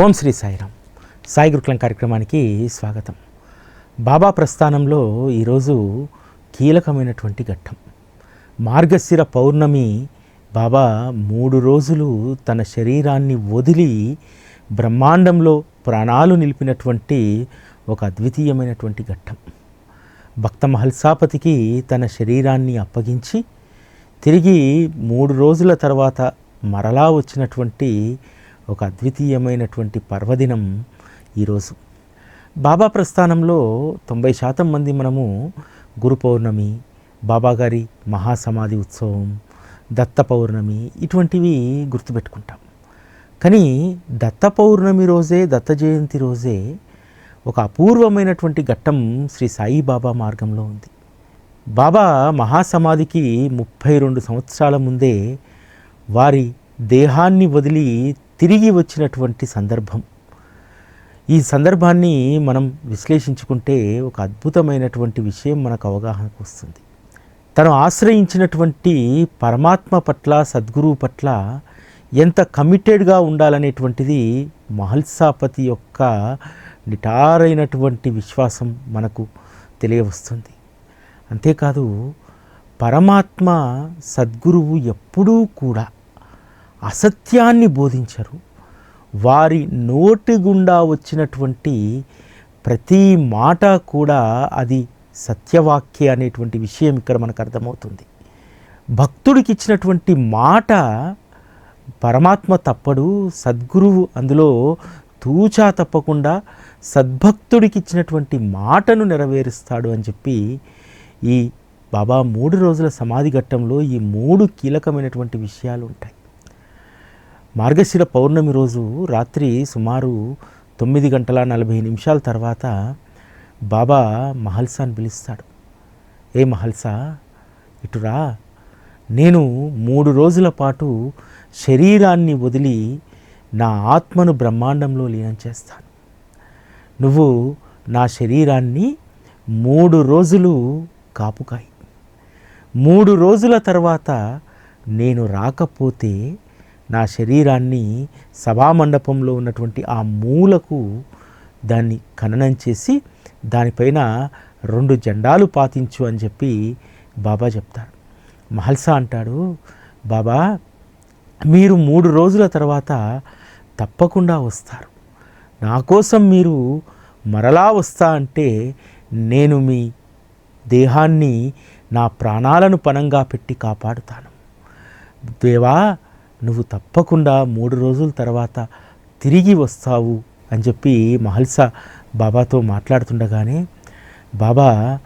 ఓం శ్రీ సాయిరామ్. సాయి గురుకులం కార్యక్రమానికి స్వాగతం. బాబా ప్రస్థానంలో ఈరోజు కీలకమైనటువంటి ఘట్టం. మార్గశిర పౌర్ణమి బాబా మూడు రోజులు తన శరీరాన్ని వదిలి బ్రహ్మాండంలో ప్రాణాలు నిలిపినటువంటి ఒక అద్వితీయమైనటువంటి ఘట్టం. భక్త మహల్సాపతికి తన శరీరాన్ని అప్పగించి తిరిగి మూడు రోజుల తర్వాత మరలా వచ్చినటువంటి ఒక అద్వితీయమైనటువంటి పర్వదినం ఈరోజు. బాబా ప్రస్థానంలో తొంభై శాతం మంది మనము గురు పౌర్ణమి బాబాగారి మహాసమాధి ఉత్సవం దత్త పౌర్ణమి ఇటువంటివి గుర్తుపెట్టుకుంటాం. కానీ దత్త పౌర్ణమి రోజే దత్త జయంతి రోజే ఒక అపూర్వమైనటువంటి ఘట్టం శ్రీ సాయిబాబా మార్గంలో ఉంది. బాబా మహాసమాధికి ముప్పై రెండు సంవత్సరాల ముందే వారి దేహాన్ని వదిలి తిరిగి వచ్చినటువంటి సందర్భం. ఈ సందర్భాన్ని మనం విశ్లేషించుకుంటే ఒక అద్భుతమైనటువంటి విషయం మనకు అవగాహనకు వస్తుంది. తను ఆశ్రయించినటువంటి పరమాత్మ పట్ల సద్గురువు పట్ల ఎంత కమిటెడ్గా ఉండాలనేటువంటిది మహల్సాపతి యొక్క నిటారైనటువంటి విశ్వాసం మనకు తెలియవస్తుంది. అంతేకాదు పరమాత్మ సద్గురువు ఎప్పుడూ కూడా అసత్యాన్ని బోధించరు. వారి నోటి గుండా వచ్చినటువంటి ప్రతి మాట కూడా అది సత్యవాక్య అనేటువంటి విషయం ఇక్కడ మనకు అర్థమవుతుంది. భక్తుడికి ఇచ్చినటువంటి మాట పరమాత్మ తప్పడు సద్గురువు అందులో తూచా తప్పకుండా సద్భక్తుడికి ఇచ్చినటువంటి మాటను నెరవేరుస్తాడు అని చెప్పి ఈ బాబా మూడు రోజుల సమాధి ఘట్టంలో ఈ మూడు కీలకమైనటువంటి విషయాలు ఉంటాయి. మార్గశిర పౌర్ణమి రోజు రాత్రి సుమారు తొమ్మిది గంటల నలభై నిమిషాల తర్వాత బాబా మహల్సాని పిలుస్తాడు. ఏ మహల్సా ఇటురా నేను మూడు రోజుల పాటు శరీరాన్ని వదిలి నా ఆత్మను బ్రహ్మాండంలో లీనం చేస్తాను. నువ్వు నా శరీరాన్ని మూడు రోజులు కాపుకాయి. మూడు రోజుల తర్వాత నేను రాకపోతే నా శరీరాన్ని సభామండపంలో ఉన్నటువంటి ఆ మూలకు దాన్ని ఖననం చేసి దానిపైన రెండు జెండాలు పాతించు అని చెప్పి బాబా చెప్తారు. మహల్సా అంటాడు బాబా మీరు మూడు రోజుల తర్వాత తప్పకుండా వస్తారు. నా కోసం మీరు మరలా వస్తా అంటే నేను మీ దేహాన్ని నా ప్రాణాలను పణంగా పెట్టి కాపాడుతాను. దేవా నువ్వు తప్పకుండా మూడు రోజుల తర్వాత తిరిగి వస్తావు అని చెప్పి మహల్సా బాబాతో మాట్లాడుతుండగానే బాబా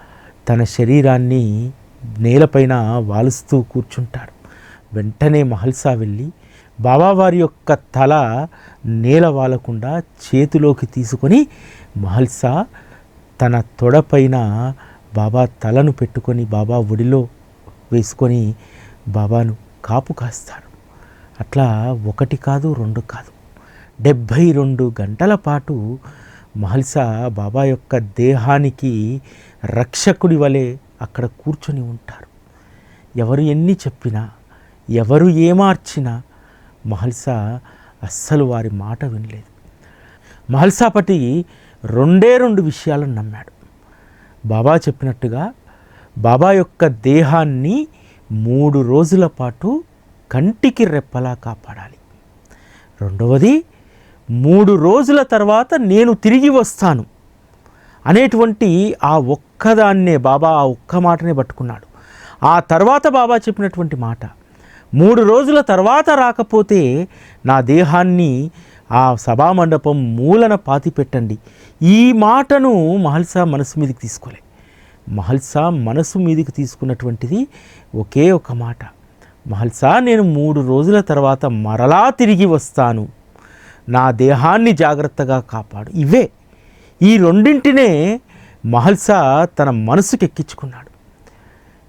తన శరీరాన్ని నేలపైన వాలుస్తూ కూర్చుంటాడు. వెంటనే మహల్సా వెళ్ళి బాబావారి యొక్క తల నేల వాలకుండా చేతిలోకి తీసుకొని మహల్సా తన తొడపైన బాబా తలను పెట్టుకొని బాబా ఒడిలో వేసుకొని బాబాను కాపు కాస్తాడు. అట్లా ఒకటి కాదు రెండు కాదు. డెబ్భై రెండు గంటల పాటు మహల్సా బాబా యొక్క దేహానికి రక్షకుడి వలె అక్కడ కూర్చొని ఉంటారు. ఎవరు ఎన్ని చెప్పినా ఎవరు ఏమార్చినా మహల్సా అస్సలు వారి మాట వినలేదు. మహల్సాపతి రెండే రెండు విషయాలను నమ్మాడు. బాబా చెప్పినట్టుగా బాబా యొక్క దేహాన్ని మూడు రోజుల పాటు కంటికి రెప్పలా కాపాడాలి. రెండవది మూడు రోజుల తర్వాత నేను తిరిగి వస్తాను. అనేటువంటి ఆ ఒక్కదాన్నే బాబా ఆ ఒక్క మాటనే పట్టుకున్నాడు. ఆ తర్వాత బాబా చెప్పినటువంటి మాట మూడు రోజుల తర్వాత రాకపోతే నా దేహాన్ని ఆ సభామండపం మూలన పాతి పెట్టండి ఈ మాటను మహల్సా మనసు మీదకి తీసుకోలే. మహల్సా మనసు మీదకి తీసుకున్నటువంటిది ఒకే ఒక మాట. మహల్సా నేను మూడు రోజుల తర్వాత మరలా తిరిగి వస్తాను. నా దేహాన్ని జాగ్రత్తగా కాపాడు. ఇవే. ఈ రెండింటినే మహల్సా తన మనసుకు ఎక్కించుకున్నాడు.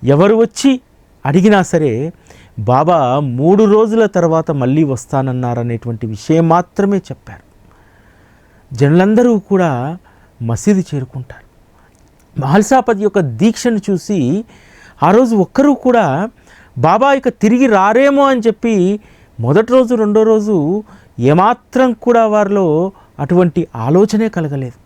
ఎవరు వచ్చి అడిగినా సరే బాబా మూడు రోజుల తర్వాత మళ్ళీ వస్తానన్నారనేటువంటి విషయం మాత్రమే చెప్పారు. జనులందరూ కూడా మసీదు చేరుకుంటారు. మహల్సాపతి యొక్క దీక్షను చూసి ఆ రోజు ఒక్కరూ కూడా బాబా ఇక తిరిగి రారేమో అని చెప్పి మొదటి రోజు రెండో రోజు ఏమాత్రం కూడా వారిలో అటువంటి ఆలోచనే కలగలేదు.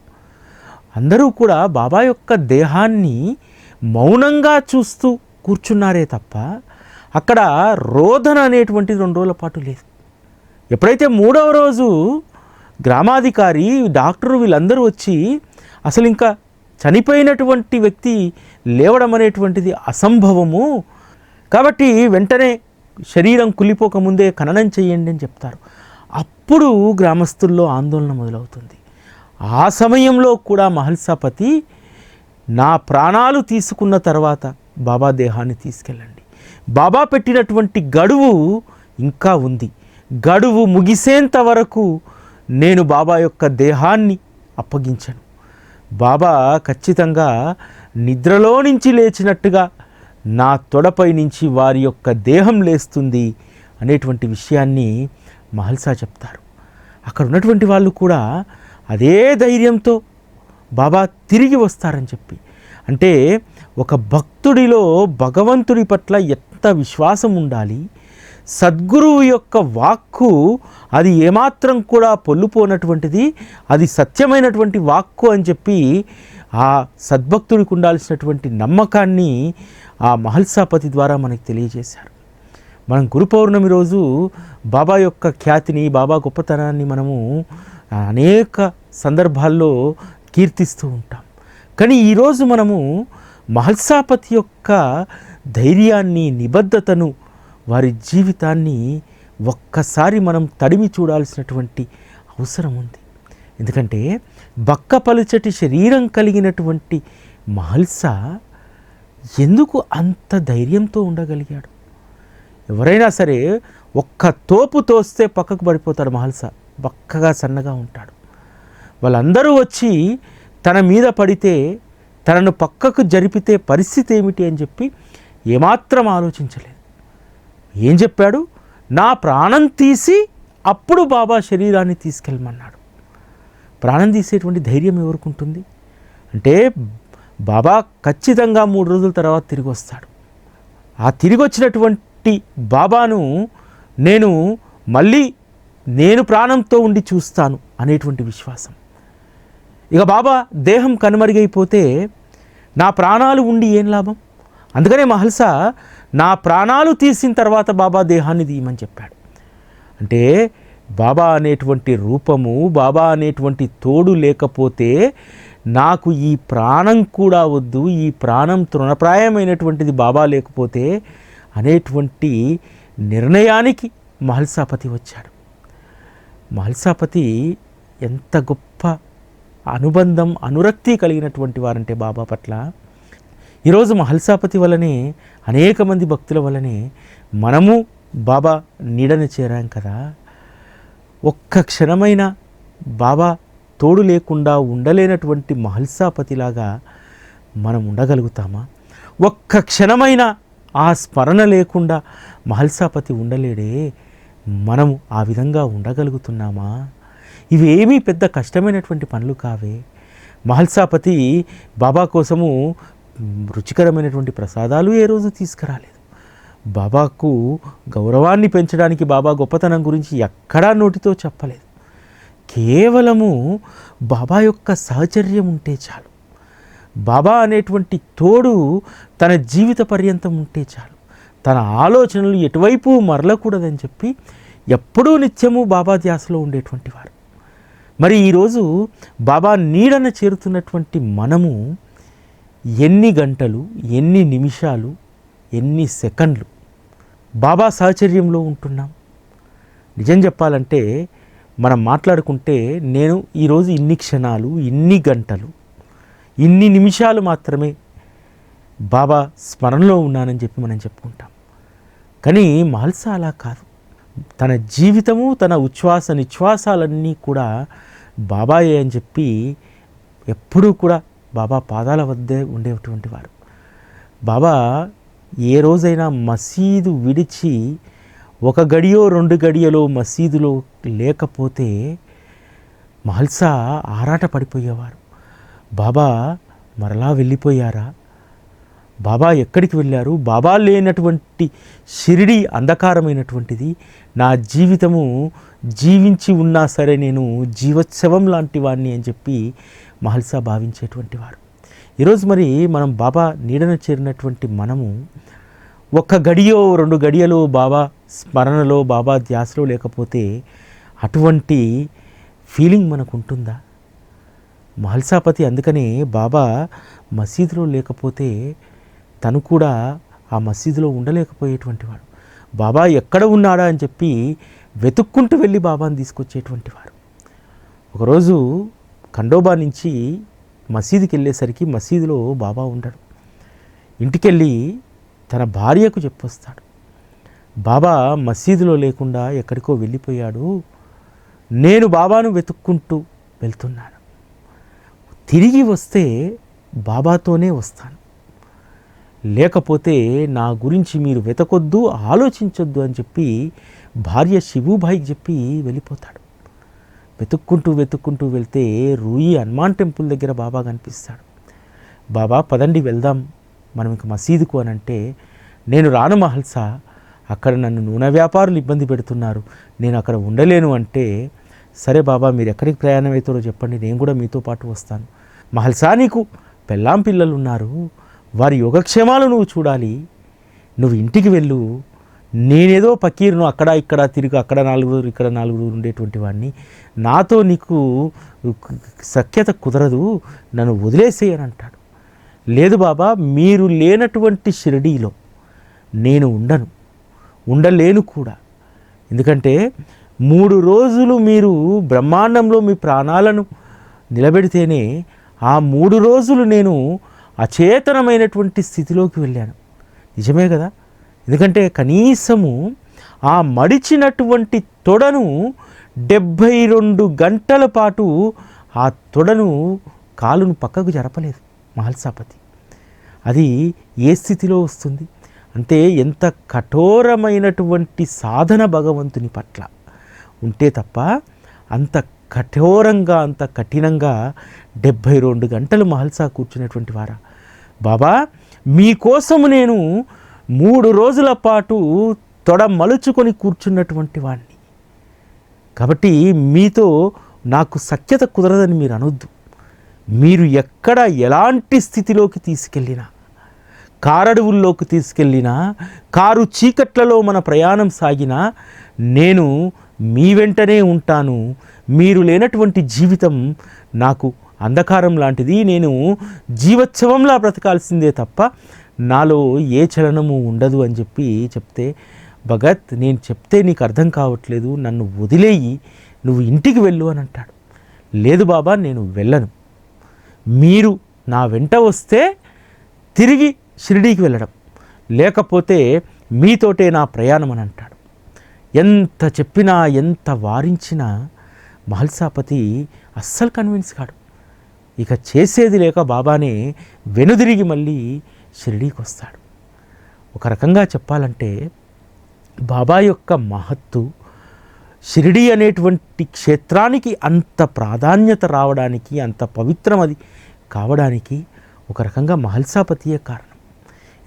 అందరూ కూడా బాబా యొక్క దేహాన్ని మౌనంగా చూస్తూ కూర్చున్నారే తప్ప అక్కడ రోధన అనేటువంటిది రెండు రోజుల పాటు లేదు. ఎప్పుడైతే మూడవ రోజు గ్రామాధికారి డాక్టర్ వీళ్ళందరూ వచ్చి అసలు ఇంకా చనిపోయినటువంటి వ్యక్తి లేవడం అనేటువంటిది అసంభవము కాబట్టి వెంటనే శరీరం కుళ్ళిపోకముందే ఖననం చేయండి అని చెప్తారు. అప్పుడు గ్రామస్తుల్లో ఆందోళన మొదలవుతుంది. ఆ సమయంలో కూడా మహల్సాపతి నా ప్రాణాలు తీసుకున్న తర్వాత బాబా దేహాన్ని తీసుకెళ్ళండి. బాబా పెట్టినటువంటి గడువు ఇంకా ఉంది. గడువు ముగిసేంత వరకు నేను బాబా యొక్క దేహాన్ని అప్పగించను. బాబా ఖచ్చితంగా నిద్రలో నుంచి లేచినట్టుగా నా తొడపై నుంచి వారి యొక్క దేహం లేస్తుంది అనేటువంటి విషయాన్ని మహల్సా చెప్తారు. అక్కడ ఉన్నటువంటి వాళ్ళు కూడా అదే ధైర్యంతో బాబా తిరిగి వస్తారని చెప్పి. అంటే ఒక భక్తుడిలో భగవంతుడి పట్ల ఎంత విశ్వాసం ఉండాలి? సద్గురువు యొక్క వాక్కు అది ఏమాత్రం కూడా పొల్లుపోనటువంటిది అది సత్యమైనటువంటి వాక్కు అని చెప్పి ఆ సద్భక్తుడికి ఉండాల్సినటువంటి నమ్మకాన్ని ఆ మహల్సాపతి ద్వారా మనకి తెలియజేశారు. మనం గురు పౌర్ణమి రోజు బాబా యొక్క ఖ్యాతిని బాబా గొప్పతనాన్ని మనము అనేక సందర్భాల్లో కీర్తిస్తూ ఉంటాం. కానీ ఈరోజు మనము మహల్సాపతి యొక్క ధైర్యాన్ని నిబద్ధతను వారి జీవితాన్ని ఒక్కసారి మనం తడిమి చూడాల్సినటువంటి అవసరం ఉంది. ఎందుకంటే బక్క పలుచటి శరీరం కలిగినటువంటి మహల్సా ఎందుకు అంత ధైర్యంతో ఉండగలిగాడు? ఎవరైనా సరే ఒక్క తోపు తోస్తే పక్కకు పడిపోతాడు మహల్సా బక్కగా సన్నగా ఉంటాడు. వాళ్ళందరూ వచ్చి తన మీద పడితే తనను పక్కకు జరిపితే పరిస్థితి ఏమిటి అని చెప్పి ఏమాత్రం ఆలోచించలేదు. ఏం చెప్పాడు? నా ప్రాణం తీసి అప్పుడు బాబా శరీరాన్ని తీసుకెళ్ళమన్నాడు. ప్రాణం తీసేటువంటి ధైర్యం ఎవరికి ఉంటుంది అంటే బాబా ఖచ్చితంగా మూడు రోజుల తర్వాత తిరిగి వస్తాడు. ఆ తిరిగి వచ్చినటువంటి బాబాను నేను మళ్ళీ నేను ప్రాణంతో ఉండి చూస్తాను అనేటువంటి విశ్వాసం. ఇక బాబా దేహం కనుమరుగైపోతే నా ప్రాణాలు ఉండి ఏం లాభం? అందుకనే మహల్సా నా ప్రాణాలు తీసిన తర్వాత బాబా దేహాన్ని తీయమని చెప్పాడు. అంటే బాబా అనేటువంటి రూపము బాబా అనేటువంటి తోడు లేకపోతే నాకు ఈ ప్రాణం కూడా వద్దు ఈ ప్రాణం తృణప్రాయమైనటువంటిది బాబా లేకపోతే అనేటువంటి నిర్ణయానికి మహల్సాపతి వచ్చాడు. మహల్సాపతి ఎంత గొప్ప అనుబంధం అనురక్తి కలిగినటువంటి వారంటే బాబా పట్ల. ఈరోజు మహల్సాపతి వల్లనే అనేక మంది భక్తుల వల్లనే మనము బాబా నీడని చేరాం కదా. ఒక్క క్షణమైన బాబా తోడు లేకుండా ఉండలేనటువంటి మహల్సాపతిలాగా మనం ఉండగలుగుతామా? ఒక్క క్షణమైన ఆ స్మరణ లేకుండా మహల్సాపతి ఉండలేడే మనము ఆ విధంగా ఉండగలుగుతున్నామా? ఇవేమీ పెద్ద కష్టమైనటువంటి పనులు కావే. మహల్సాపతి బాబా కోసము రుచికరమైనటువంటి ప్రసాదాలు ఏ రోజు తీసుకురాలేదు. బాబాకు గౌరవాన్ని పెంచడానికి బాబా గొప్పతనం గురించి ఎక్కడా నోటితో చెప్పలేదు. కేవలము బాబా యొక్క సహచర్యం ఉంటే చాలు. బాబా అనేటువంటి తోడు తన జీవిత పర్యంతం ఉంటే చాలు. తన ఆలోచనలు ఎటువైపు మరలకూడదని చెప్పి ఎప్పుడూ నిత్యము బాబా ధ్యాసలో ఉండేటువంటి వారు. మరి ఈరోజు బాబా నీడన చేరుతున్నటువంటి మనము ఎన్ని గంటలు ఎన్ని నిమిషాలు ఎన్ని సెకండ్లు బాబా సాహచర్యంలో ఉంటున్నాం. నిజం చెప్పాలంటే మనం మాట్లాడుకుంటే నేను ఈరోజు ఇన్ని క్షణాలు ఇన్ని గంటలు ఇన్ని నిమిషాలు మాత్రమే బాబా స్మరణలో ఉన్నానని చెప్పి మనం చెప్పుకుంటాం. కానీ మహల్సా అలా కాదు. తన జీవితము తన ఉచ్ఛ్వాస నిశ్వాసాలన్నీ కూడా బాబాయే అని చెప్పి ఎప్పుడూ కూడా బాబా పాదాల వద్దే ఉండేటువంటి వారు. బాబా ఏ రోజైనా మసీదు విడిచి ఒక గడియో రెండు గడియలో మసీదులో లేకపోతే మహల్సా ఆరాట పడిపోయేవారు. బాబా మరలా వెళ్ళిపోయారా? బాబా ఎక్కడికి వెళ్ళారు? బాబా లేనటువంటి షిరిడి అంధకారమైనటువంటిది. నా జీవితము జీవించి ఉన్నా సరే నేను జీవోత్సవం లాంటి వాడిని అని చెప్పి మహల్సా భావించేటువంటి వారు. ఈరోజు మరి మనం బాబా నీడన చేరినటువంటి మనము ఒక్క గడియో రెండు గడియలో బాబా స్మరణలో బాబా ధ్యాసలో లేకపోతే అటువంటి ఫీలింగ్ మనకు ఉంటుందా మహల్సాపతి అందుకనే బాబా మసీదులో లేకపోతే తను కూడా ఆ మసీదులో ఉండలేకపోయేటువంటి వాడు. బాబా ఎక్కడ ఉన్నాడా అని చెప్పి వెతుక్కుంటూ వెళ్ళి బాబాని తీసుకొచ్చేటువంటి వారు ఒకరోజు ఖండోబా నుంచి మసీదుకి వెళ్ళేసరికి మసీదులో బాబా ఉండడు ఇంటికెళ్ళి తన భార్యకు చెప్పొస్తాడు. బాబా మసీదులో లేకుండా ఎక్కడికో వెళ్ళిపోయాడు. నేను బాబాను వెతుక్కుంటూ వెళ్తున్నాను. తిరిగి వస్తే బాబాతోనే వస్తాను. లేకపోతే నా గురించి మీరు వెతకొద్దు ఆలోచించొద్దు అని చెప్పి భార్య శివుభాయికి చెప్పి వెళ్ళిపోతాడు. వెతుక్కుంటూ వెతుక్కుంటూ వెళ్తే రూయి హనుమాన్ టెంపుల్ దగ్గర బాబా కనిపిస్తాడు. బాబా పదండి వెళ్దాం. మనం ఇంక మసీదుకు అని అంటే నేను రాను మహల్సా. అక్కడ నన్ను నూనె వ్యాపారులు ఇబ్బంది పెడుతున్నారు. నేను అక్కడ ఉండలేను అంటే సరే బాబా మీరు ఎక్కడికి ప్రయాణం అవుతారో చెప్పండి. నేను కూడా మీతో పాటు వస్తాను. మహల్సా నీకు పెళ్ళాం పిల్లలు ఉన్నారు. వారి యోగక్షేమాలు నువ్వు చూడాలి. నువ్వు ఇంటికి వెళ్ళు. నేనేదో పకీర్ను అక్కడ ఇక్కడ తిరిగి అక్కడ నాలుగు ఇక్కడ నాలుగు రోజులు ఉండేటువంటి వాడిని నాతో నీకు సఖ్యత కుదరదు నన్ను వదిలేసేయని అంటాడు. లేదు బాబా మీరు లేనటువంటి షిరిడీలో నేను ఉండను ఉండలేను కూడా. ఎందుకంటే మూడు రోజులు మీరు బ్రహ్మాండంలో మీ ప్రాణాలను నిలబెడితేనే ఆ మూడు రోజులు నేను అచేతనమైనటువంటి స్థితిలోకి వెళ్ళాను. నిజమే కదా? ఎందుకంటే కనీసము ఆ మడిచినటువంటి తొడను డెబ్భై రెండు గంటల పాటు ఆ తొడను కాలును పక్కకు జరపలేదు మహల్సాపతి. అది ఏ స్థితిలో వస్తుంది? అంటే ఎంత కఠోరమైనటువంటి సాధన భగవంతుని పట్ల ఉంటే తప్ప అంత కఠోరంగా అంత కఠినంగా డెబ్భై రెండు గంటలు మహల్సా కూర్చున్నటువంటి వారా? బాబా మీకోసము నేను మూడు రోజుల పాటు తొడ మలుచుకొని కూర్చున్నటువంటి వాడిని కాబట్టి మీతో నాకు సఖ్యత కుదరదని మీరు అనొద్దు. మీరు ఎక్కడ ఎలాంటి స్థితిలోకి తీసుకెళ్ళినా కారడువుల్లోకి తీసుకెళ్ళినా కారు చీకట్లలో మన ప్రయాణం సాగినా నేను మీ వెంటనే ఉంటాను. మీరు లేనటువంటి జీవితం నాకు అంధకారం లాంటిది. నేను జీవోత్సవంలా బ్రతకాల్సిందే తప్ప నాలో ఏ చలనము ఉండదు అని చెప్పి చెప్తే భగత్ నేను చెప్తే నీకు అర్థం కావట్లేదు నన్ను వదిలేయి నువ్వు ఇంటికి వెళ్ళు అని అంటాడు. లేదు బాబా నేను వెళ్ళను. మీరు నా వెంట వస్తే తిరిగి షిరిడీకి వెళ్ళడం. లేకపోతే మీతోటే నా ప్రయాణం అని అంటాడు. ఎంత చెప్పినా ఎంత వారించినా మహల్సాపతి అస్సలు కన్విన్స్ కాడు. ఇక చేసేది లేక బాబానే వెనుదిరిగి మళ్ళీ షిరిడీకి వస్తాడు ఒక రకంగా చెప్పాలంటే బాబా యొక్క మహత్తు షిరిడి అనేటువంటి క్షేత్రానికి అంత ప్రాధాన్యత రావడానికి అంత పవిత్రం అది కావడానికి ఒక రకంగా మహల్సాపతియే కారణం.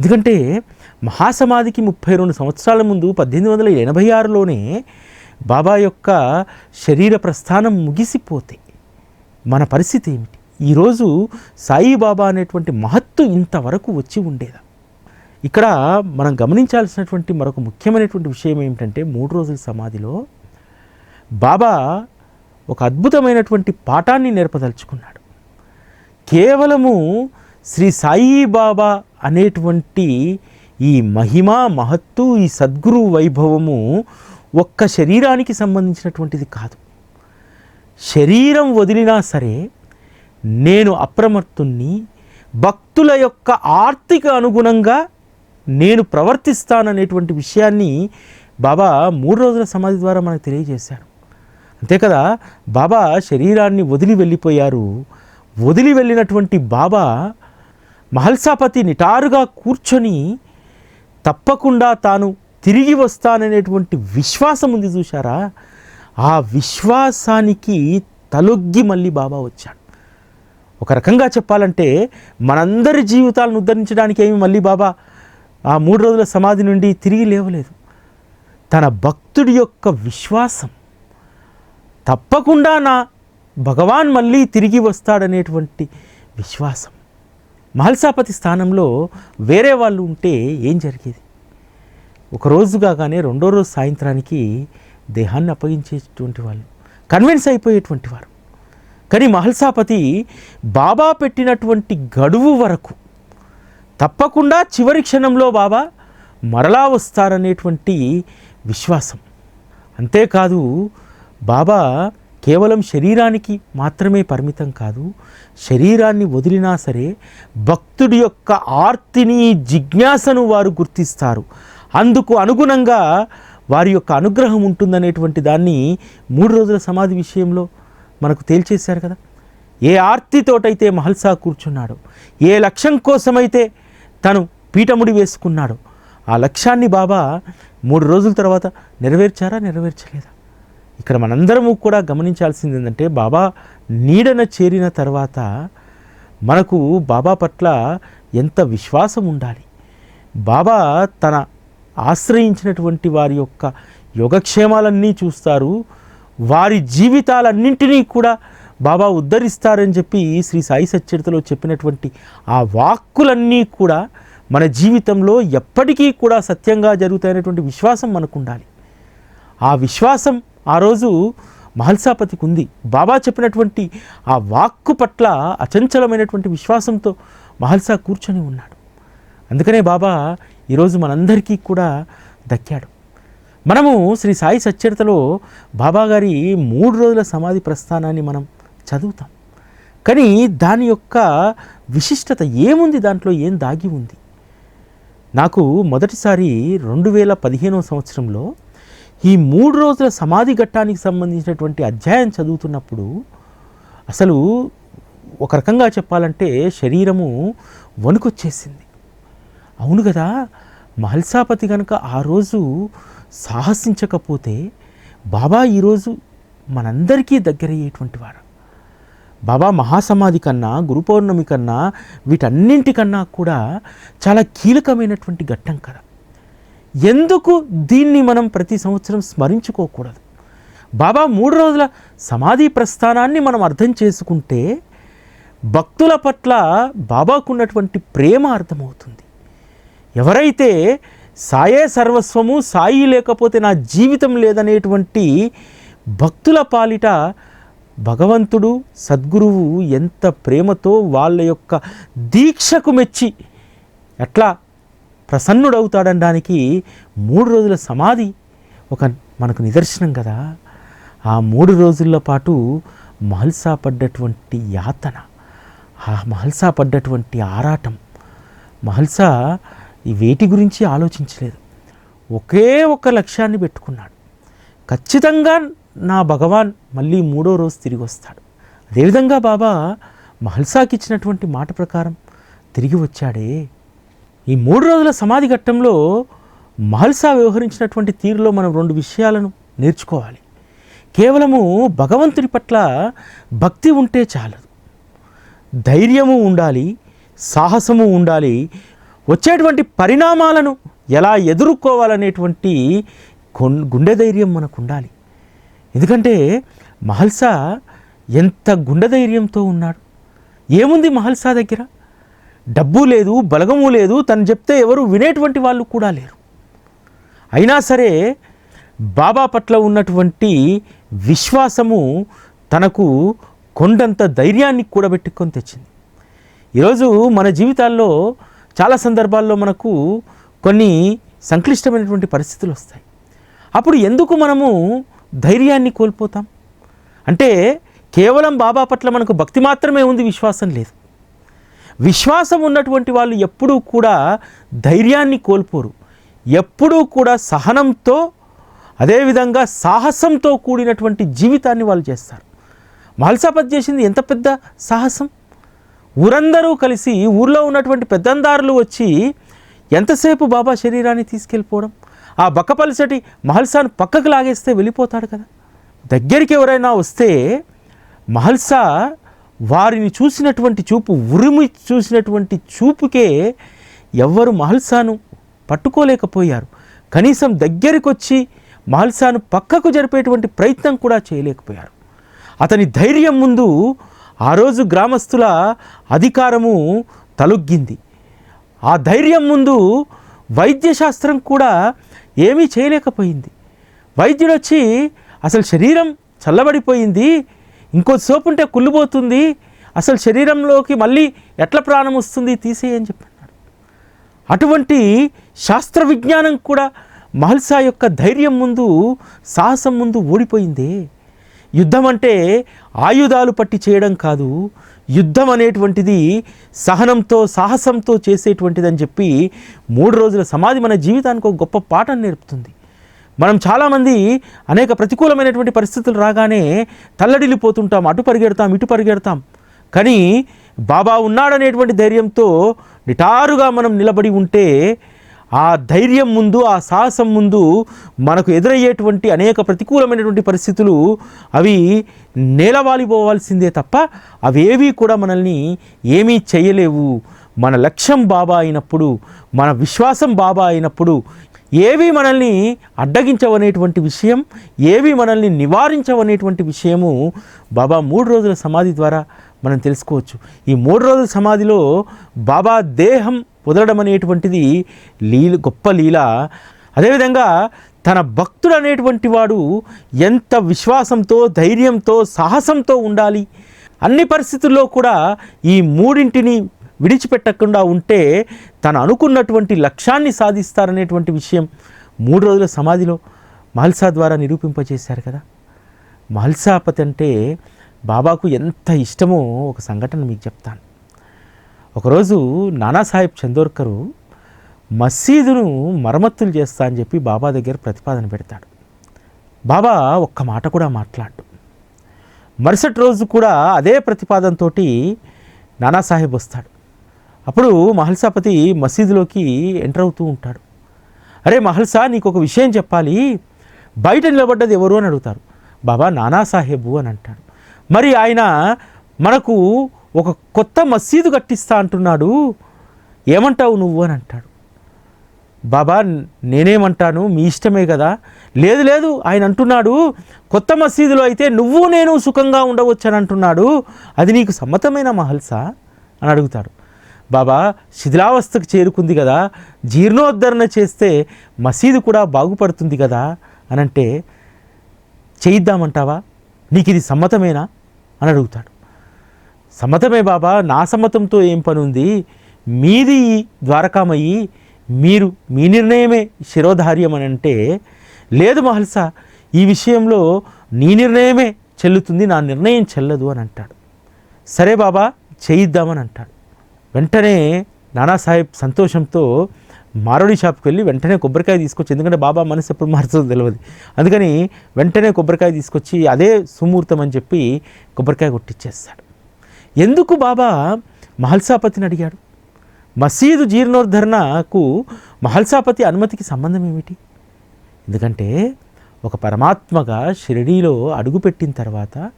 ఎందుకంటే మహాసమాధికి ముప్పై రెండు సంవత్సరాల ముందు పద్దెనిమిది వందల ఎనభై ఆరులోనే బాబా యొక్క శరీర ప్రస్థానం ముగిసిపోతే మన పరిస్థితి ఏమిటి? ఈరోజు సాయిబాబా అనేటువంటి మహత్తు ఇంతవరకు వచ్చి ఉండేదా? ఇక్కడ మనం గమనించాల్సినటువంటి మరొక ముఖ్యమైనటువంటి విషయం ఏమిటంటే మూడు రోజుల సమాధిలో బాబా ఒక అద్భుతమైనటువంటి పాఠాన్ని నేర్పదలుచుకున్నాడు. కేవలము శ్రీ సాయిబాబా అనేటువంటి ఈ మహిమ మహత్తు ఈ సద్గురు వైభవము ఒక్క శరీరానికి సంబంధించినటువంటిది కాదు. శరీరం వదిలినా సరే నేను అప్రమత్తుణ్ణి భక్తుల యొక్క ఆర్థిక అనుగుణంగా నేను ప్రవర్తిస్తాననేటువంటి విషయాన్ని బాబా మూడు రోజుల సమాధి ద్వారా మనకు తెలియజేశారు. అంతే కదా బాబా శరీరాన్ని వదిలి వెళ్ళిపోయారు. వదిలి వెళ్ళినటువంటి బాబా మహల్సాపతి నిటారుగా కూర్చొని తప్పకుండా తాను తిరిగి వస్తాననేటువంటి విశ్వాసం ఉంది చూశారా? ఆ విశ్వాసానికి తలొగ్గి మళ్ళీ బాబా వచ్చాడు. ఒక రకంగా చెప్పాలంటే మనందరి జీవితాలను ఉద్ధరించడానికి ఏమి మళ్ళీ బాబా? ఆ మూడు రోజుల సమాధి నుండి తిరిగి లేవలేదు. తన భక్తుడి యొక్క విశ్వాసం. తప్పకుండా నా భగవాన్ మళ్ళీ తిరిగి వస్తాడనేటువంటి విశ్వాసం. మహల్సాపతి స్థానంలో వేరే వాళ్ళు ఉంటే ఏం జరిగేది? ఒకరోజు కాగానే రెండో రోజు సాయంత్రానికి దేహాన్ని అప్పగించేటువంటి వాళ్ళు కన్విన్స్ అయిపోయేటువంటి వారు. కానీ మహల్సాపతి బాబా పెట్టినటువంటి గడువు వరకు తప్పకుండా చివరి క్షణంలో బాబా మరలా వస్తారనేటువంటి విశ్వాసం. అంతేకాదు బాబా కేవలం శరీరానికి మాత్రమే పరిమితం కాదు శరీరాన్ని వదిలినా సరే భక్తుడి యొక్క ఆర్తిని జిజ్ఞాసను వారు గుర్తిస్తారు. అందుకు అనుగుణంగా వారి యొక్క అనుగ్రహం ఉంటుందనేటువంటి దాన్ని మూడు రోజుల సమాధి విషయంలో మనకు తేల్చేశారు కదా. ఏ ఆర్తితోటైతే మహల్సా కూర్చున్నాడో ఏ లక్ష్యం కోసమైతే తను పీఠముడి వేసుకున్నాడో ఆ లక్ష్యాన్ని బాబా మూడు రోజుల తర్వాత నెరవేర్చారా నెరవేర్చలేదా? ఇక్కడ మనందరము కూడా గమనించాల్సింది ఏంటంటే బాబా నీడన చేరిన తర్వాత మనకు బాబా పట్ల ఎంత విశ్వాసం ఉండాలి. బాబా తన ఆశ్రయించినటువంటి వారి యొక్క యోగక్షేమాలన్నీ చూస్తారు. వారి జీవితాలన్నింటినీ కూడా బాబా ఉద్ధరిస్తారని చెప్పి శ్రీ సాయి సచ్చరితలో చెప్పినటువంటి ఆ వాక్కులన్నీ కూడా మన జీవితంలో ఎప్పటికీ కూడా సత్యంగా జరుగుతాయనేటువంటి విశ్వాసం మనకు ఉండాలి ఆ విశ్వాసం ఆ రోజు మహల్సాపతికి ఉంది. బాబా చెప్పినటువంటి ఆ వాక్కు పట్ల అచంచలమైనటువంటి విశ్వాసంతో మహల్సా కూర్చొని ఉన్నాడు. అందుకనే బాబా ఈరోజు మనందరికీ కూడా దక్కాడు. మనము శ్రీ సాయి సచ్చరితలో బాబాగారి మూడు రోజుల సమాధి ప్రస్థానాన్ని మనం చదువుతాం. కానీ దాని యొక్క విశిష్టత ఏముంది? దాంట్లో ఏం దాగి ఉంది? నాకు మొదటిసారి రెండు వేల పదిహేనవ సంవత్సరంలో ఈ మూడు రోజుల సమాధి ఘట్టానికి సంబంధించినటువంటి అధ్యాయం చదువుతున్నప్పుడు అసలు ఒక రకంగా చెప్పాలంటే శరీరము వణుకొచ్చేసింది. అవును కదా? మహల్సాపతి కనుక ఆ రోజు సాహసించకపోతే బాబా ఈరోజు మనందరికీ దగ్గరయ్యేటువంటి వారు బాబా మహాసమాధి కన్నా గురు పౌర్ణమి కన్నా వీటన్నింటికన్నా కూడా చాలా కీలకమైనటువంటి ఘట్టం కదా. ఎందుకు దీన్ని మనం ప్రతి సంవత్సరం స్మరించుకోకూడదు? బాబా మూడు రోజుల సమాధి ప్రస్థానాన్ని మనం అర్థం చేసుకుంటే భక్తుల పట్ల బాబాకున్నటువంటి ప్రేమ అర్థమవుతుంది. ఎవరైతే సాయే సర్వస్వము సాయి లేకపోతే నా జీవితం లేదనేటువంటి భక్తుల పాలిట భగవంతుడు సద్గురువు ఎంత ప్రేమతో వాళ్ళ యొక్క దీక్షకు మెచ్చి ఎట్లా ప్రసన్నుడవుతాడనడానికి మూడు రోజుల సమాధి ఒక మనకు నిదర్శనం కదా. ఆ మూడు రోజుల పాటు మహల్సా పడ్డటువంటి యాతన ఆ మహల్సా పడ్డటువంటి ఆరాటం మహల్సా వేటి గురించి ఆలోచించలేదు. ఒకే ఒక లక్ష్యాన్ని పెట్టుకున్నాడు. ఖచ్చితంగా నా భగవాన్ మళ్ళీ మూడో రోజు తిరిగి వస్తాడు. అదేవిధంగా బాబా మహల్సాకి ఇచ్చినటువంటి మాట ప్రకారం తిరిగి వచ్చాడే. ఈ మూడు రోజుల సమాధి ఘట్టంలో మహల్సా వ్యవహరించినటువంటి తీరులో మనం రెండు విషయాలను నేర్చుకోవాలి. కేవలము భగవంతుడి పట్ల భక్తి ఉంటే చాలదు. ధైర్యము ఉండాలి సాహసము ఉండాలి వచ్చేటువంటి పరిణామాలను ఎలా ఎదుర్కోవాలనేటువంటి గుండె ధైర్యం మనకు ఉండాలి ఎందుకంటే మహల్సా ఎంత గుండె ధైర్యంతో ఉన్నాడు. ఏముంది మహల్సా దగ్గర? డబ్బు లేదు బలగము లేదు తను చెప్తే ఎవరు వినేటువంటి వాళ్ళు కూడా లేరు. అయినా సరే బాబా పట్ల ఉన్నటువంటి విశ్వాసము తనకు కొండంత ధైర్యాన్ని కూడబెట్టుకొని తెచ్చింది. ఈరోజు మన జీవితాల్లో చాలా సందర్భాల్లో మనకు కొన్ని సంక్లిష్టమైనటువంటి పరిస్థితులు వస్తాయి. అప్పుడు ఎందుకు మనము ధైర్యాన్ని కోల్పోతాం? అంటే కేవలం బాబా పట్ల మనకు భక్తి మాత్రమే ఉంది విశ్వాసం లేదు. విశ్వాసం ఉన్నటువంటి వాళ్ళు ఎప్పుడూ కూడా ధైర్యాన్ని కోల్పోరు. ఎప్పుడూ కూడా సహనంతో అదేవిధంగా సాహసంతో కూడినటువంటి జీవితాన్ని వాళ్ళు చేస్తారు. మహల్సాపత్ చేసింది ఎంత పెద్ద సాహసం? ఊరందరూ కలిసి ఊర్లో ఉన్నటువంటి పెద్దందారులు వచ్చి ఎంతసేపు బాబా శరీరాన్ని తీసుకెళ్ళిపోవడం? ఆ బక్కపలిసటి మహల్సాను పక్కకు లాగేస్తే వెళ్ళిపోతాడు కదా. దగ్గరికి ఎవరైనా వస్తే మహల్సా వారిని చూసినటువంటి చూపు ఉరిమి చూసినటువంటి చూపుకే ఎవ్వరు మహల్సాను పట్టుకోలేకపోయారు. కనీసం దగ్గరికి వచ్చి మహల్సాను పక్కకు జరిపేటువంటి ప్రయత్నం కూడా చేయలేకపోయారు. అతని ధైర్యం ముందు ఆ రోజు గ్రామస్తుల అధికారము తలుగ్గింది. ఆ ధైర్యం ముందు వైద్యశాస్త్రం కూడా ఏమీ చేయలేకపోయింది. వైద్యుడు వచ్చి అసలు శరీరం చల్లబడిపోయింది ఇంకో సోపు ఉంటే కుళ్ళిపోతుంది అసలు శరీరంలోకి మళ్ళీ ఎట్లా ప్రాణం వస్తుంది తీసేయని చెప్పన్నాడు. అటువంటి శాస్త్ర విజ్ఞానం కూడా మహల్సా యొక్క ధైర్యం ముందు సాహసం ముందు ఓడిపోయిందే. యుద్ధం అంటే ఆయుధాలు పట్టి చేయడం కాదు. యుద్ధం అనేటువంటిది సహనంతో సాహసంతో చేసేటువంటిదని చెప్పి మూడు రోజుల సమాధి మన జీవితానికి ఒక గొప్ప పాఠం నేర్పుతుంది. మనం చాలామంది అనేక ప్రతికూలమైనటువంటి పరిస్థితులు రాగానే తల్లడిల్లిపోతుంటాం అటు పరిగెడతాం ఇటు పరిగెడతాం. కానీ బాబా ఉన్నాడనేటువంటి ధైర్యంతో నిటారుగా మనం నిలబడి ఉంటే ఆ ధైర్యం ముందు ఆ సాహసం ముందు మనకు ఎదురయ్యేటువంటి అనేక ప్రతికూలమైనటువంటి పరిస్థితులు అవి నేలవాలిపోవాల్సిందే తప్ప అవేవీ కూడా మనల్ని ఏమీ చేయలేవు. మన లక్ష్యం బాబా అయినప్పుడు మన విశ్వాసం బాబా అయినప్పుడు ఏవి మనల్ని అడ్డగించవనేటువంటి విషయం ఏవి మనల్ని నివారించవనేటువంటి విషయము బాబా మూడు రోజుల సమాధి ద్వారా మనం తెలుసుకోవచ్చు. ఈ మూడు రోజుల సమాధిలో బాబా దేహం వదలడం అనేటువంటిది లీల గొప్ప లీల. అదేవిధంగా తన భక్తుడు అనేటువంటి వాడు ఎంత విశ్వాసంతో ధైర్యంతో సాహసంతో ఉండాలి? అన్ని పరిస్థితుల్లో కూడా ఈ మూడింటిని విడిచిపెట్టకుండా ఉంటే తను అనుకున్నటువంటి లక్ష్యాన్ని సాధిస్తారనేటువంటి విషయం మూడు రోజుల సమాధిలో మహల్సా ద్వారా నిరూపింపజేశారు కదా. మహల్సాపతి అంటే బాబాకు ఎంత ఇష్టమో ఒక సంఘటన మీకు చెప్తాను. ఒకరోజు నానాసాహెబ్ చందోర్కరు మసీదును మరమ్మతులు చేస్తా అని చెప్పి బాబా దగ్గర ప్రతిపాదన పెడతాడు. బాబా ఒక్క మాట కూడా మాట్లాడు మరుసటి రోజు కూడా అదే ప్రతిపాదనతో నానాసాహెబ్ వస్తాడు. అప్పుడు మహల్సాపతి మసీదులోకి ఎంటర్ అవుతూ ఉంటాడు. అరే మహల్సా నీకు ఒక విషయం చెప్పాలి. బయట నిలబడ్డది ఎవరు అని అడుగుతారు. బాబా నానాసాహెబు అని అంటాడు. మరి ఆయన మనకు ఒక కొత్త మసీదు కట్టిస్తా అంటున్నాడు. ఏమంటావు నువ్వు అని అంటాడు. బాబా నేనేమంటాను? మీ ఇష్టమే కదా. లేదు లేదు ఆయన అంటున్నాడు కొత్త మసీదులో అయితే నువ్వు నేను సుఖంగా ఉండవచ్చు అని అంటున్నాడు. అది నీకు సమ్మతమైన మహల్సా? అని అడుగుతాడు. బాబా శిథిలావస్థకు చేరుకుంది కదా. జీర్ణోద్ధరణ చేస్తే మసీదు కూడా బాగుపడుతుంది కదా అని అంటే చేయిద్దామంటావా? నీకు ఇది సమ్మతమేనా? అని అడుగుతాడు. సమ్మతమే బాబా నా సమ్మతంతో ఏం పని ఉంది మీది ద్వారకామయ్యి మీరు మీ నిర్ణయమే శిరోధార్యం అని అంటే లేదు మహల్సా ఈ విషయంలో నీ నిర్ణయమే చెల్లుతుంది నా నిర్ణయం చెల్లదు అని అంటాడు సరే బాబా చేయిద్దామని అంటాడు వెంటనే నానాసాహెబ్ సంతోషంతో మారోడి షాప్కి వెళ్ళి వెంటనే కొబ్బరికాయ తీసుకొచ్చి ఎందుకంటే బాబా మనసు ఎప్పుడు మారుతుందో తెలియదు అందుకని వెంటనే కొబ్బరికాయ తీసుకొచ్చి అదే సుమూర్తం అని చెప్పి కొబ్బరికాయ కొట్టిచ్చేస్తాడు. ఎందుకు బాబా? మహల్సాపతిని అడిగాడు. మసీదు జీర్ణోద్ధరణకు మహల్సాపతి అనుమతికి సంబంధం ఏమిటి? ఎందుకంటే ఒక పరమాత్మగా షిరిడీలో అడుగుపెట్టిన తర్వాత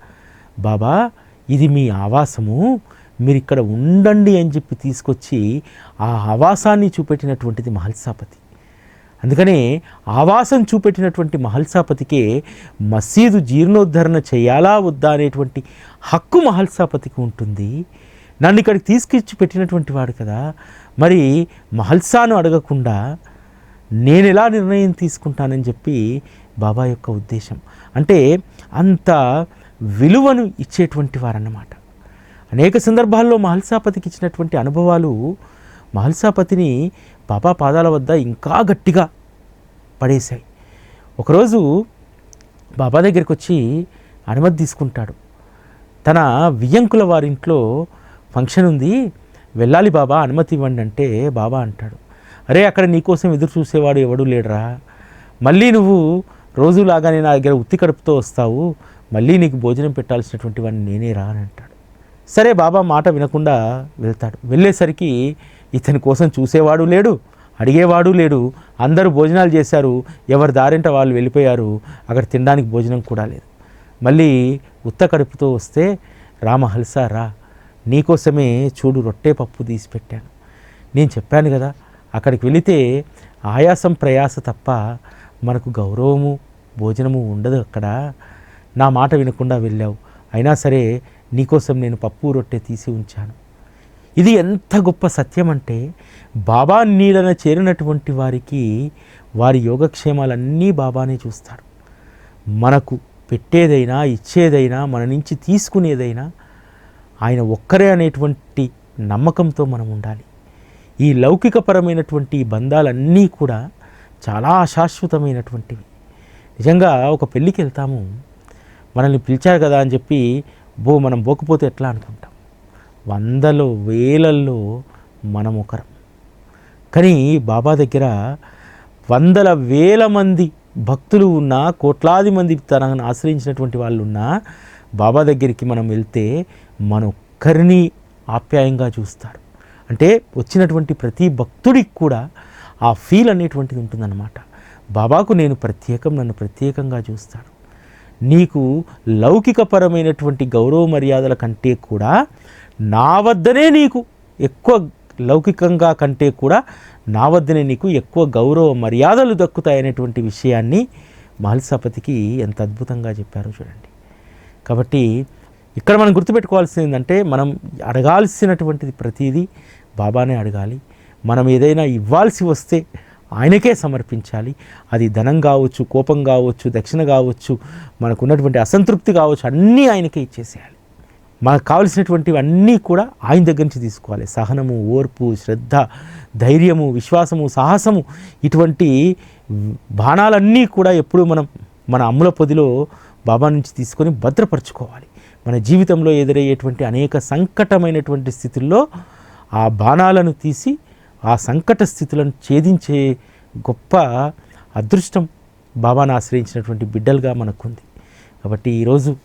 బాబా ఇది మీ ఆవాసము మీరు ఇక్కడ ఉండండి అని చెప్పి తీసుకొచ్చి ఆ ఆవాసాన్ని చూపెట్టినటువంటిది మహల్సాపతి. అందుకనే ఆవాసం చూపెట్టినటువంటి మహల్సాపతికే మసీదు జీర్ణోద్ధరణ చేయాలా వద్దా అనేటువంటి హక్కు మహల్సాపతికి ఉంటుంది. నన్ను ఇక్కడికి తీసుకొచ్చి పెట్టినటువంటి వాడు కదా. మరి మహల్సాను అడగకుండా నేను ఎలా నిర్ణయం తీసుకుంటానని చెప్పి బాబా యొక్క ఉద్దేశం. అంటే అంత విలువను ఇచ్చేటువంటి వారన్నమాట. అనేక సందర్భాల్లో మహల్సాపతికి ఇచ్చినటువంటి అనుభవాలు మహల్సాపతిని బాబా పాదాల వద్ద ఇంకా గట్టిగా పడేశాయి. ఒకరోజు బాబా దగ్గరికి వచ్చి అనుమతి తీసుకుంటాడు. తన వియ్యంకుల వారింట్లో ఫంక్షన్ ఉంది వెళ్ళాలి బాబా అనుమతి ఇవ్వండి అంటే బాబా అంటాడు. అరే అక్కడ నీకోసం ఎదురు చూసేవాడు ఎవడు లేడరా. మళ్ళీ నువ్వు రోజులాగానే నా దగ్గర ఉత్తి కడుపుతో వస్తావు మళ్ళీ నీకు భోజనం పెట్టాల్సినటువంటి వాడిని నేనే రా అని అంటాడు. సరే బాబా మాట వినకుండా వెళ్తాడు. వెళ్ళేసరికి ఇతని కోసం చూసేవాడు లేడు అడిగేవాడు లేడు. అందరూ భోజనాలు చేశారు. ఎవరు దారింట వాళ్ళు వెళ్ళిపోయారు. అక్కడ తినడానికి భోజనం కూడా లేదు. మళ్ళీ ఉత్త కడుపుతో వస్తే రామహల్సా రా. నీకోసమే చూడు రొట్టె పప్పు తీసి పెట్టాను. నేను చెప్పాను కదా అక్కడికి వెళితే ఆయాసం ప్రయాస తప్ప మనకు గౌరవము భోజనము ఉండదు అక్కడ. నా మాట వినకుండా వెళ్ళావు. అయినా సరే నీకోసం నేను పప్పు రొట్టె తీసి ఉంచాను. ఇది ఎంత గొప్ప సత్యం అంటే బాబా నీడన చేరినటువంటి వారికి వారి యోగక్షేమాలన్నీ బాబానే చూస్తాడు. మనకు పెట్టేదైనా ఇచ్చేదైనా మన నుంచి తీసుకునేదైనా ఆయన ఒక్కరే అనేటువంటి నమ్మకంతో మనం ఉండాలి. ఈ లౌకికపరమైనటువంటి బంధాలన్నీ కూడా చాలా అశాశ్వతమైనటువంటివి. నిజంగా ఒక పెళ్ళికి వెళ్తాము. మనల్ని పిలిచారు కదా అని చెప్పి బో మనం బోకపోతే ఎట్లా అనుకుంటాం? వందలు వేలల్లో మనం ఒకరం. కానీ బాబా దగ్గర వందల వేల మంది భక్తులు ఉన్నా కోట్లాది మంది తనను ఆశ్రయించినటువంటి వాళ్ళు ఉన్నా బాబా దగ్గరికి మనం వెళ్తే మన ఒక్కరిని ఆప్యాయంగా చూస్తారు. అంటే వచ్చినటువంటి ప్రతి భక్తుడికి కూడా ఆ ఫీల్ అనేటువంటిది ఉంటుందన్నమాట. బాబాకు నేను ప్రత్యేకం నన్ను ప్రత్యేకంగా చూస్తాడు. నీకు లౌకికపరమైనటువంటి గౌరవ మర్యాదల కంటే కూడా నా వద్దనే నీకు ఎక్కువ లౌకికంగా కంటే కూడా నా వద్దనే నీకు ఎక్కువ గౌరవ మర్యాదలు దక్కుతాయనేటువంటి విషయాన్ని మహల్సపతికి ఎంత అద్భుతంగా చెప్పారో చూడండి. కాబట్టి ఇక్కడ మనం గుర్తుపెట్టుకోవాల్సింది ఏంటంటే మనం అడగాల్సినటువంటిది ప్రతిదీ బాబానే అడగాలి. మనం ఏదైనా ఇవ్వాల్సి వస్తే ఆయనకే సమర్పించాలి. అది ధనం కావచ్చు కోపం కావచ్చు దక్షిణ కావచ్చు మనకు ఉన్నటువంటి అసంతృప్తి కావచ్చు అన్నీ ఆయనకే ఇచ్చేసేయాలి. మనకు కావలసినటువంటివి అన్నీ కూడా ఆయన దగ్గర నుంచి తీసుకోవాలి. సహనము ఓర్పు శ్రద్ధ ధైర్యము విశ్వాసము సాహసము ఇటువంటి బాణాలన్నీ కూడా ఎప్పుడూ మనం మన అమ్ముల పొదిలో బాబా నుంచి తీసుకొని భద్రపరచుకోవాలి. మన జీవితంలో ఎదురయ్యేటువంటి అనేక సంకటమైనటువంటి స్థితుల్లో ఆ బాణాలను తీసి ఆ సంకట స్థితులను ఛేదించే గొప్ప అదృష్టం బాబాను ఆశ్రయించినటువంటి బిడ్డలుగా మనకుంది. కాబట్టి ఈరోజు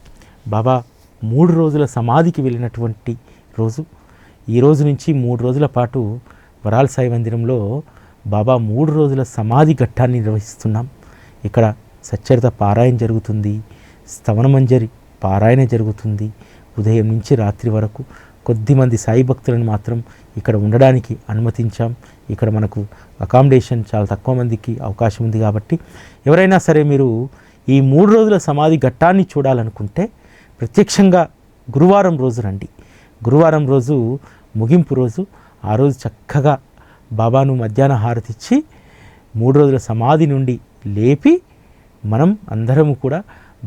బాబా మూడు రోజుల సమాధికి వెళ్ళినటువంటి రోజు. ఈ రోజు నుంచి మూడు రోజుల పాటు వరాల సాయి మందిరంలో బాబా మూడు రోజుల సమాధి ఘట్టాన్ని నిర్వహిస్తున్నాం. ఇక్కడ సచ్చరిత పారాయణ జరుగుతుంది. స్తవనమంజరి పారాయణ జరుగుతుంది. ఉదయం నుంచి రాత్రి వరకు కొద్దిమంది సాయి భక్తులను మాత్రం ఇక్కడ ఉండడానికి అనుమతించాం. ఇక్కడ మనకు అకామిడేషన్ చాలా తక్కువ మందికి అవకాశం ఉంది కాబట్టి ఎవరైనా సరే మీరు ఈ మూడు రోజుల సమాధి ఘట్టాన్ని చూడాలనుకుంటే ప్రత్యక్షంగా గురువారం రోజు రండి. గురువారం రోజు ముగింపు రోజు ఆ రోజు చక్కగా బాబాను మధ్యాహ్న హారతి ఇచ్చి మూడు రోజుల సమాధి నుండి లేపి మనం అందరము కూడా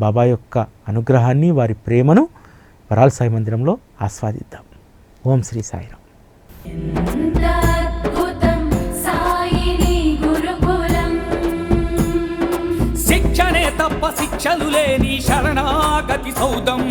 బాబా యొక్క అనుగ్రహాన్ని వారి ప్రేమను వరాల్ సాయి మందిరంలో ఆస్వాదిద్దాం. ఓం శ్రీ సాయిరామ్. శిక్షణే తప్ప శిక్షలు లేని శరణాగతి సౌదం.